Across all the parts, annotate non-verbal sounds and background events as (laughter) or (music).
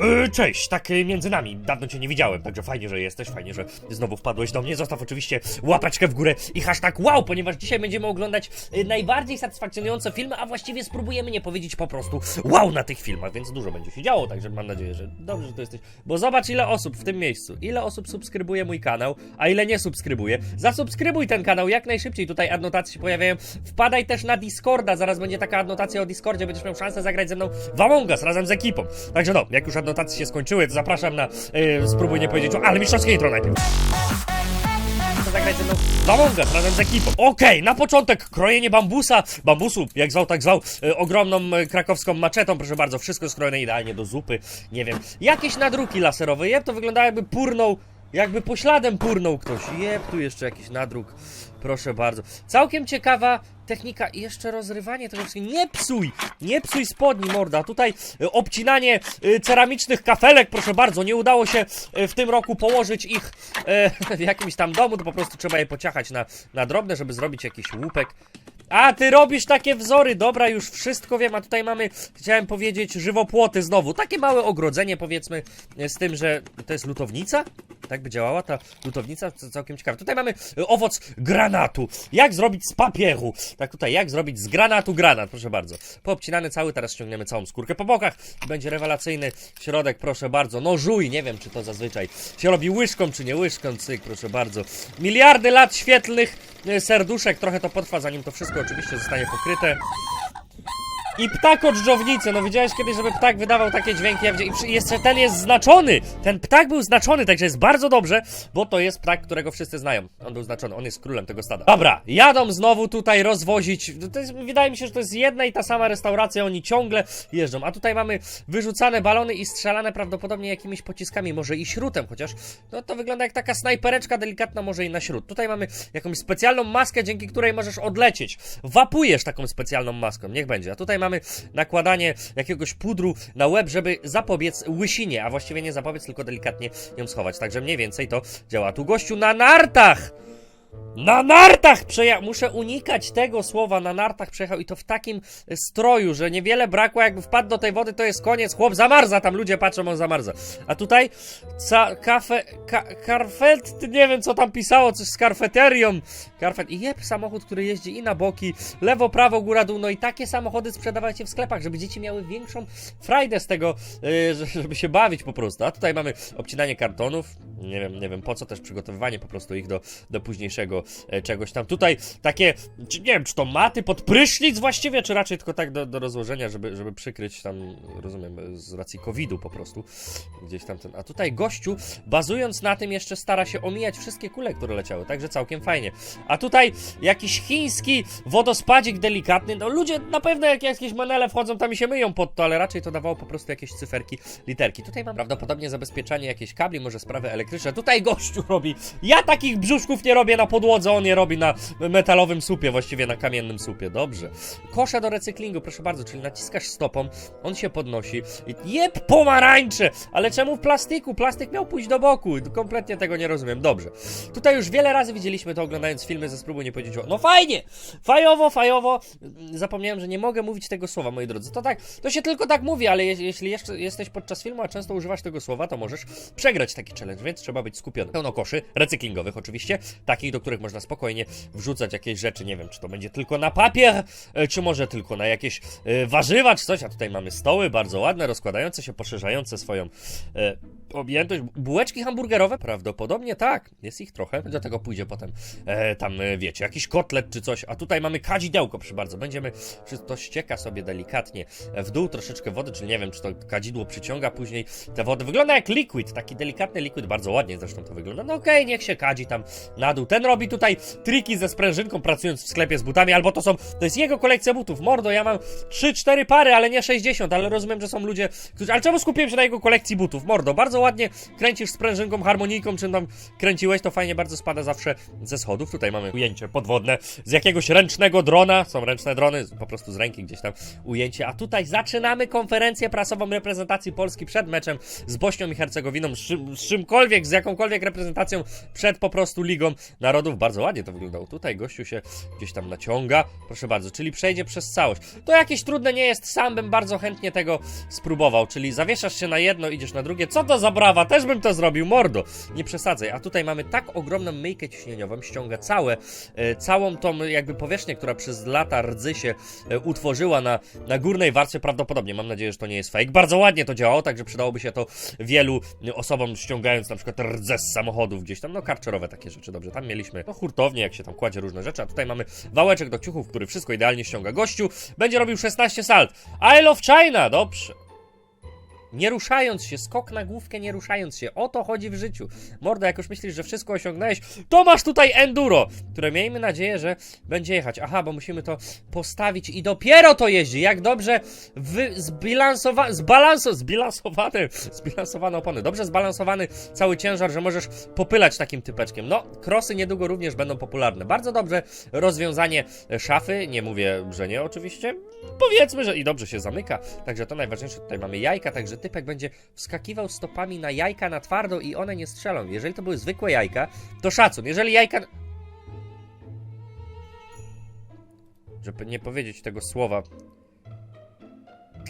Yy, Cześć, tak yy, między nami. Dawno cię nie widziałem, także fajnie, że jesteś, fajnie, że znowu wpadłeś do mnie. Zostaw oczywiście łapeczkę w górę i hashtag wow, ponieważ dzisiaj będziemy oglądać yy, najbardziej satysfakcjonujące filmy, a właściwie spróbujemy nie powiedzieć po prostu wow na tych filmach, więc dużo będzie się działo, także mam nadzieję, że dobrze, że tu jesteś. Bo zobacz ile osób w tym miejscu, ile osób subskrybuje mój kanał, a ile nie subskrybuje. Zasubskrybuj ten kanał jak najszybciej, tutaj adnotacje się pojawiają. Wpadaj też na Discorda, zaraz będzie taka adnotacja o Discordzie, będziesz miał szansę zagrać ze mną w Among Us razem z ekipą. Także no, jak już adnotacje się skończyły, to zapraszam na, yy, spróbuj nie powiedzieć, ale mistrzowskie intro najpierw. Zagrać razem z ekipą. Okej, na początek krojenie bambusa, bambusu, jak zwał, tak zwał, e, ogromną e, krakowską maczetą, proszę bardzo, wszystko skrojone idealnie do zupy, nie wiem, jakieś nadruki laserowe, jeb, to wygląda jakby purnął, jakby pośladem purnął ktoś, jeb, tu jeszcze jakiś nadruk, proszę bardzo. Całkiem ciekawa technika jeszcze rozrywanie tego wszystkiego, nie psuj, nie psuj spodni, morda, tutaj e, obcinanie e, ceramicznych kafelek, proszę bardzo, nie udało się e, w tym roku położyć ich (laughs) w jakimś tam domu, to po prostu trzeba je pociachać na, na drobne, żeby zrobić jakiś łupek. A, ty robisz takie wzory, dobra, już wszystko wiem, a tutaj mamy, chciałem powiedzieć, żywopłoty znowu. Takie małe ogrodzenie, powiedzmy, z tym, że to jest lutownica? Tak by działała ta lutownica? Co całkiem ciekawe. Tutaj mamy e, owoc granatu. Jak zrobić z papieru? Tak tutaj, jak zrobić z granatu granat, proszę bardzo. Poobcinany cały, teraz ściągniemy całą skórkę po bokach. Będzie rewelacyjny środek, proszę bardzo. No żuj, nie wiem, czy to zazwyczaj się robi łyżką, czy nie łyżką, cyk, proszę bardzo. Miliardy lat świetlnych e, serduszek, trochę to potrwa, zanim to wszystko oczywiście zostanie pokryte. I ptak od. No widziałeś kiedyś, żeby ptak wydawał takie dźwięki? I jeszcze ten jest znaczony. Ten ptak był znaczony, także jest bardzo dobrze, bo to jest ptak, którego wszyscy znają. On był znaczony, on jest królem tego stada. Dobra, jadą znowu tutaj rozwozić. To jest, wydaje mi się, że to jest jedna i ta sama restauracja, oni ciągle jeżdżą. A tutaj mamy wyrzucane balony i strzelane prawdopodobnie jakimiś pociskami, może i śrutem, chociaż no to wygląda jak taka snajpereczka delikatna, może i na śrut. Tutaj mamy jakąś specjalną maskę, dzięki której możesz odlecieć. Wapujesz taką specjalną maską, niech będzie. A tutaj mamy nakładanie jakiegoś pudru na łeb, żeby zapobiec łysinie, a właściwie nie zapobiec, tylko delikatnie ją schować. Także mniej więcej to działa. Tu gościu na nartach! Na nartach przejechał. Muszę unikać tego słowa. Na nartach przejechał i to w takim e, stroju, że niewiele brakło. Jakby wpadł do tej wody, to jest koniec. Chłop zamarza. Tam ludzie patrzą, on zamarza. A tutaj ca, kafe, ka, karfet, nie wiem co tam pisało, coś z karfeterią. Karfet i jeb, samochód, który jeździ i na boki, lewo, prawo, góra, dół. No i takie samochody sprzedawajcie w sklepach, żeby dzieci miały większą frajdę z tego, że- żeby się bawić po prostu. A tutaj mamy obcinanie kartonów. Nie wiem, nie wiem po co też przygotowywanie po prostu ich do, do późniejszego czegoś tam. Tutaj takie, nie wiem, czy to maty pod prysznic właściwie, czy raczej tylko tak do, do rozłożenia, żeby, żeby przykryć tam, rozumiem, z racji COVID-u po prostu. Gdzieś tam ten. A tutaj gościu, bazując na tym, jeszcze stara się omijać wszystkie kule, które leciały, także całkiem fajnie. A tutaj jakiś chiński wodospadzik delikatny. No ludzie na pewno jak jakieś manele wchodzą tam i się myją pod to, ale raczej to dawało po prostu jakieś cyferki, literki. Tutaj mam prawdopodobnie zabezpieczanie jakiejś kabli, może sprawy elektryczne. Tutaj gościu robi. Ja takich brzuszków nie robię na podłodze, on je robi na metalowym słupie, właściwie na kamiennym słupie. Dobrze. Kosze do recyklingu, proszę bardzo, czyli naciskasz stopą, on się podnosi. Jeb, pomarańcze! Ale czemu w plastiku? Plastik miał pójść do boku. Kompletnie tego nie rozumiem. Dobrze. Tutaj już wiele razy widzieliśmy to oglądając filmy ze spróbuj nie powiedzieć. No fajnie! Fajowo, fajowo. Zapomniałem, że nie mogę mówić tego słowa, moi drodzy. To tak, to się tylko tak mówi, ale je, jeśli jeszcze jesteś podczas filmu, a często używasz tego słowa, to możesz przegrać taki challenge, więc trzeba być skupiony. Pełno koszy, recyklingowych oczywiście, takich, do których można spokojnie wrzucać jakieś rzeczy, nie wiem, czy to będzie tylko na papier, e, czy może tylko na jakieś e, warzywa, czy coś, a tutaj mamy stoły bardzo ładne, rozkładające się, poszerzające swoją e, objętość. Bułeczki hamburgerowe? Prawdopodobnie tak, jest ich trochę, do tego pójdzie potem e, tam, e, wiecie, jakiś kotlet czy coś, a tutaj mamy kadzidełko, proszę bardzo, będziemy, to ścieka sobie delikatnie w dół, troszeczkę wody, czyli nie wiem, czy to kadzidło przyciąga później tę wodę, wygląda jak liquid, taki delikatny liquid, bardzo ładnie zresztą to wygląda, no okej, niech się kadzi tam na dół, ten robi tutaj triki ze sprężynką, pracując w sklepie z butami, albo to są, to jest jego kolekcja butów, mordo, ja mam 3-4 pary, ale nie 60, ale rozumiem, że są ludzie, którzy, ale czemu skupiłem się na jego kolekcji butów, mordo, bardzo ładnie ładnie kręcisz sprężynką, harmonijką, czym tam kręciłeś, to fajnie bardzo spada zawsze ze schodów. Tutaj mamy ujęcie podwodne z jakiegoś ręcznego drona, są ręczne drony, po prostu z ręki gdzieś tam ujęcie, a tutaj zaczynamy konferencję prasową reprezentacji Polski przed meczem z Bośnią i Hercegowiną, z, czym, z czymkolwiek, z jakąkolwiek reprezentacją przed po prostu Ligą Narodów. Bardzo ładnie to wyglądało. Tutaj gościu się gdzieś tam naciąga, proszę bardzo, czyli przejdzie przez całość. To jakieś trudne nie jest, sam bym bardzo chętnie tego spróbował, czyli zawieszasz się na jedno, idziesz na drugie. Co to za brawa? Też bym to zrobił, mordo. Nie przesadzaj. A tutaj mamy tak ogromną myjkę ciśnieniową, ściąga całe, e, całą tą jakby powierzchnię, która przez lata rdzy się e, utworzyła na, na górnej warstwie prawdopodobnie. Mam nadzieję, że to nie jest fake. Bardzo ładnie to działało, także przydałoby się to wielu e, osobom ściągając na przykład rdze z samochodów gdzieś tam, no karczerowe takie rzeczy, dobrze. Tam mieliśmy no hurtownie, jak się tam kładzie różne rzeczy, a tutaj mamy wałeczek do ciuchów, który wszystko idealnie ściąga. Gościu będzie robił 16 salt. I love China, dobrze. Nie ruszając się, skok na główkę, nie ruszając się. O to chodzi w życiu. Mordo, jak już myślisz, że wszystko osiągnąłeś, to masz tutaj enduro, które miejmy nadzieję, że będzie jechać. Aha, bo musimy to postawić i dopiero to jeździ. Jak dobrze wy, zbilansowa, zbalanso, zbilansowane, zbilansowane opony. Dobrze zbalansowany cały ciężar, że możesz popylać takim typeczkiem. No, krosy niedługo również będą popularne. Bardzo dobrze rozwiązanie szafy. Nie mówię, że nie oczywiście. Powiedzmy, że i dobrze się zamyka. Także to najważniejsze. Tutaj mamy jajka, także typek będzie wskakiwał stopami na jajka na twardo i one nie strzelą. Jeżeli to były zwykłe jajka, to szacun. Jeżeli jajka... Żeby nie powiedzieć tego słowa.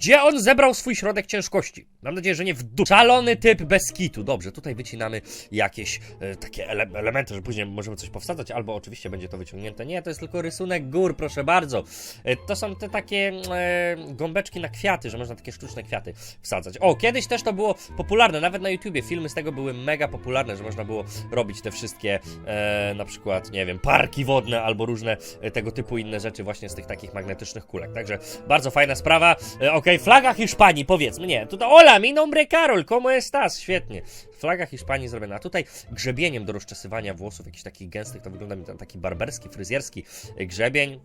Gdzie on zebrał swój środek ciężkości? Mam nadzieję, że nie w dół. Szalony typ bez kitu. Dobrze, tutaj wycinamy jakieś e, takie ele elementy, że później możemy coś powsadzać, albo oczywiście będzie to wyciągnięte. Nie, to jest tylko rysunek gór, proszę bardzo. E, to są te takie e, gąbeczki na kwiaty, że można takie sztuczne kwiaty wsadzać. O, kiedyś też to było popularne, nawet na YouTubie filmy z tego były mega popularne, że można było robić te wszystkie e, na przykład, nie wiem, parki wodne albo różne tego typu inne rzeczy właśnie z tych takich magnetycznych kulek. Także bardzo fajna sprawa. E, Okej, flaga Hiszpanii, powiedzmy, nie, tutaj hola, mi nombre Karol, como estás? Świetnie. Flaga Hiszpanii zrobiona, a tutaj grzebieniem do rozczesywania włosów, jakichś takich gęstych, to wygląda mi tam taki barberski, fryzjerski e, grzebień.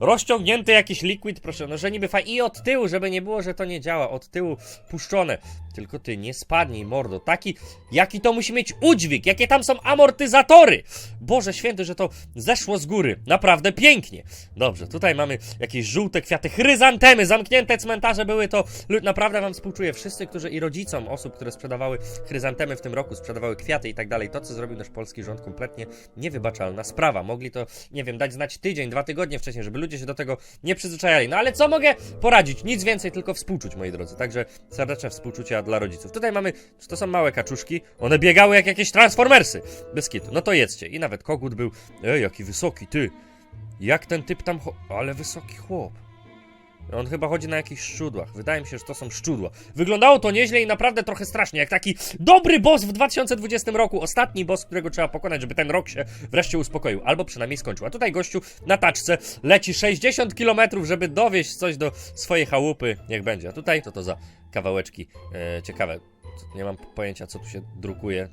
Rozciągnięty jakiś liquid, proszę, no że niby fajnie. I od tyłu, żeby nie było, że to nie działa. Od tyłu puszczone. Tylko ty, nie spadnij, mordo. Taki, jaki to musi mieć udźwig, jakie tam są amortyzatory. Boże święty, że to zeszło z góry. Naprawdę pięknie. Dobrze, tutaj mamy jakieś żółte kwiaty, chryzantemy, zamknięte cmentarze były to. Naprawdę wam współczuję. Wszyscy, którzy i rodzicom osób, które sprzedawały chryzantemy w tym roku, sprzedawały kwiaty i tak dalej. To, co zrobił nasz polski rząd, kompletnie niewybaczalna sprawa. Mogli to, nie wiem, dać znać tydzień, dwa tygodnie wcześniej, żeby ludzie się do tego nie przyzwyczajali. No ale co mogę poradzić? Nic więcej, tylko współczuć, moi drodzy. Także serdeczne współczucia dla rodziców. Tutaj mamy, to są małe kaczuszki? One biegały jak jakieś transformersy. Bez kitu. No to jedzcie. I nawet kogut był. Ej, jaki wysoki, ty. Jak ten typ tam. Ale wysoki chłop. On chyba chodzi na jakichś szczudłach. Wydaje mi się, że to są szczudła. Wyglądało to nieźle i naprawdę trochę strasznie. Jak taki dobry boss w 2020 roku. Ostatni boss, którego trzeba pokonać, żeby ten rok się wreszcie uspokoił. Albo przynajmniej skończył. A tutaj gościu na taczce leci 60 km, żeby dowieść coś do swojej chałupy. Niech będzie. A tutaj co to za kawałeczki e, ciekawe. Nie mam pojęcia, co tu się drukuje.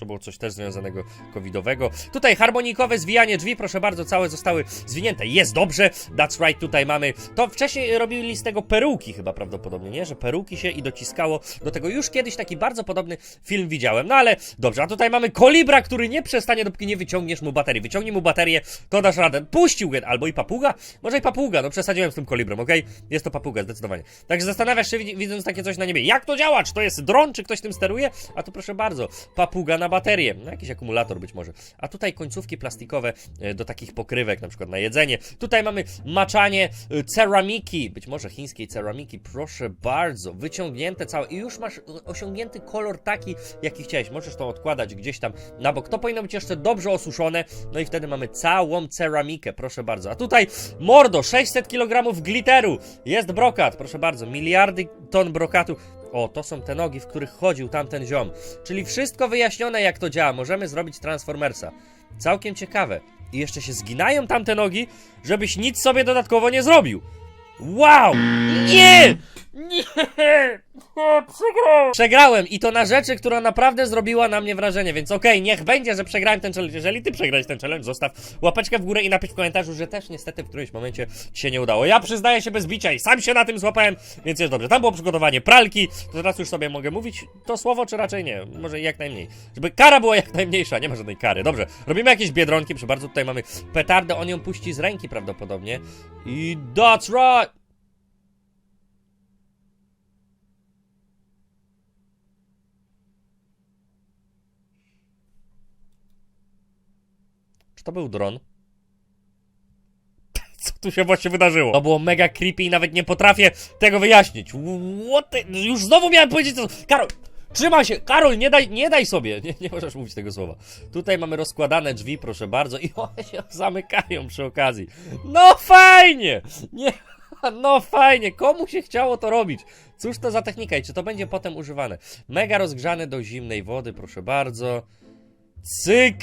To było coś też związanego covidowego. Tutaj harmonikowe zwijanie drzwi, proszę bardzo, całe zostały zwinięte. Jest dobrze, that's right, tutaj mamy. To wcześniej robili z tego peruki chyba prawdopodobnie, nie? Że peruki się i dociskało do tego. Już kiedyś taki bardzo podobny film widziałem, no ale dobrze, a tutaj mamy kolibra, który nie przestanie, dopóki nie wyciągniesz mu baterii. Wyciągnij mu baterię, to dasz radę. Puścił go, albo i papuga? Może i papuga, no przesadziłem z tym kolibrem, okej? Jest to papuga, zdecydowanie. Także zastanawiasz się, widz- widząc takie coś na niebie, jak to działa? Czy to jest dron, czy ktoś tym steruje? A tu proszę bardzo, papuga na baterię, no jakiś akumulator być może. A tutaj końcówki plastikowe e, do takich pokrywek, na przykład na jedzenie. Tutaj mamy maczanie e, ceramiki, być może chińskiej ceramiki, proszę bardzo, wyciągnięte całe i już masz e, osiągnięty kolor taki, jaki chciałeś. Możesz to odkładać gdzieś tam na bok. To powinno być jeszcze dobrze osuszone, no i wtedy mamy całą ceramikę, proszę bardzo. A tutaj mordo, 600 kg glitteru, jest brokat, proszę bardzo, miliardy ton brokatu. O, to są te nogi, w których chodził tamten ziom. Czyli wszystko wyjaśnione, jak to działa. Możemy zrobić Transformersa. Całkiem ciekawe. I jeszcze się zginają tamte nogi, żebyś nic sobie dodatkowo nie zrobił. Wow! Nie! Nie! O, przegrałem! Przegrałem i to na rzeczy, która naprawdę zrobiła na mnie wrażenie, więc okej, niech będzie, że przegrałem ten challenge. Jeżeli ty przegrałeś ten challenge, zostaw łapeczkę w górę i napisz w komentarzu, że też niestety w którymś momencie ci się nie udało. Ja przyznaję się bez bicia i sam się na tym złapałem, więc jest dobrze. Tam było przygotowanie pralki, to teraz już sobie mogę mówić to słowo, czy raczej nie? Może jak najmniej. Żeby kara była jak najmniejsza, nie ma żadnej kary. Dobrze, robimy jakieś biedronki, proszę bardzo, tutaj mamy petardę, on ją puści z ręki prawdopodobnie. I that's right! To był dron? (laughs) Co tu się właśnie wydarzyło? To było mega creepy i nawet nie potrafię tego wyjaśnić. What the... Już znowu miałem powiedzieć to... Karol! Trzymaj się! Karol, nie daj, nie daj sobie! Nie, nie możesz mówić tego słowa. Tutaj mamy rozkładane drzwi, proszę bardzo, i (laughs) one się zamykają przy okazji. No fajnie! Nie... (laughs) No fajnie, komu się chciało to robić? Cóż to za technika i czy to będzie potem używane? Mega rozgrzane do zimnej wody, proszę bardzo. Cyk!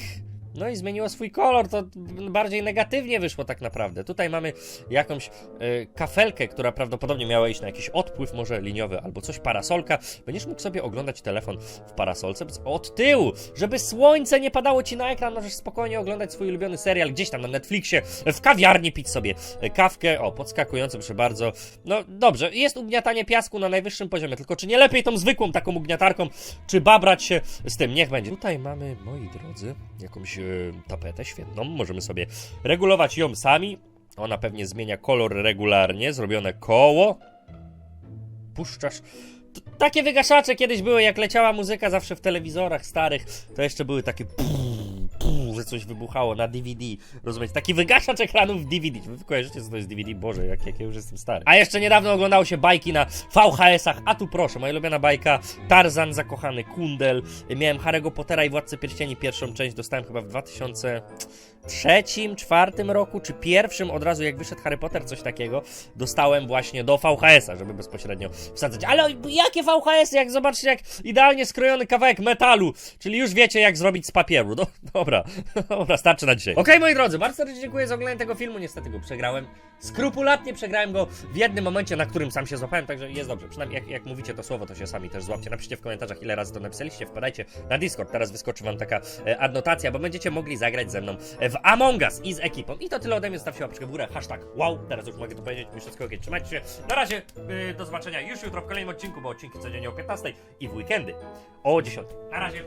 No i zmieniło swój kolor, to bardziej negatywnie wyszło tak naprawdę. Tutaj mamy jakąś e, kafelkę, która prawdopodobnie miała iść na jakiś odpływ, może liniowy albo coś, parasolka. Będziesz mógł sobie oglądać telefon w parasolce od tyłu, żeby słońce nie padało ci na ekran, możesz spokojnie oglądać swój ulubiony serial gdzieś tam na Netflixie, w kawiarni pić sobie e, kawkę, o, podskakujące, proszę bardzo. No dobrze, jest ugniatanie piasku na najwyższym poziomie, tylko czy nie lepiej tą zwykłą taką ugniatarką, czy babrać się z tym, niech będzie. Tutaj mamy, moi drodzy, jakąś e, tapetę świetną, możemy sobie regulować ją sami. Ona pewnie zmienia kolor regularnie, zrobione koło. Puszczasz. Takie wygaszacze kiedyś były, jak leciała muzyka zawsze w telewizorach starych, to jeszcze były takie że coś wybuchało na DVD. Rozumiecie? Taki wygaszacz ekranów w DVD. Wy kojarzycie, co to jest DVD? Boże, jak, jak ja już jestem stary. A jeszcze niedawno oglądało się bajki na VHS-ach, a tu proszę, moja ulubiona bajka Tarzan, zakochany Kundel. Miałem Harry'ego Pottera i Władcę Pierścieni, pierwszą część dostałem chyba w 2000 trzecim, czwartym roku, czy pierwszym, od razu jak wyszedł Harry Potter, coś takiego, dostałem właśnie do VHS-a, żeby bezpośrednio wsadzać. Ale jakie VHS, jak zobaczcie, jak idealnie skrojony kawałek metalu, czyli już wiecie, jak zrobić z papieru. No, dobra, (laughs) dobra, starczy na dzisiaj. Okej, moi drodzy, bardzo serdecznie dziękuję za oglądanie tego filmu, niestety go przegrałem. Skrupulatnie przegrałem go w jednym momencie, na którym sam się złapałem, także jest dobrze. Przynajmniej jak, jak mówicie to słowo, to się sami też złapcie. Napiszcie w komentarzach, ile razy to napisaliście, wpadajcie na Discord, teraz wyskoczy wam taka e, adnotacja, bo będziecie mogli zagrać ze mną e, w Among Us i z ekipą. I to tyle ode mnie, zostawcie łapeczkę w górę, hashtag wow, teraz już mogę to powiedzieć, już wszystko ok, trzymajcie się. Na razie, e, do zobaczenia już jutro w kolejnym odcinku, bo odcinki codziennie o 15 i w weekendy o 10. Na razie!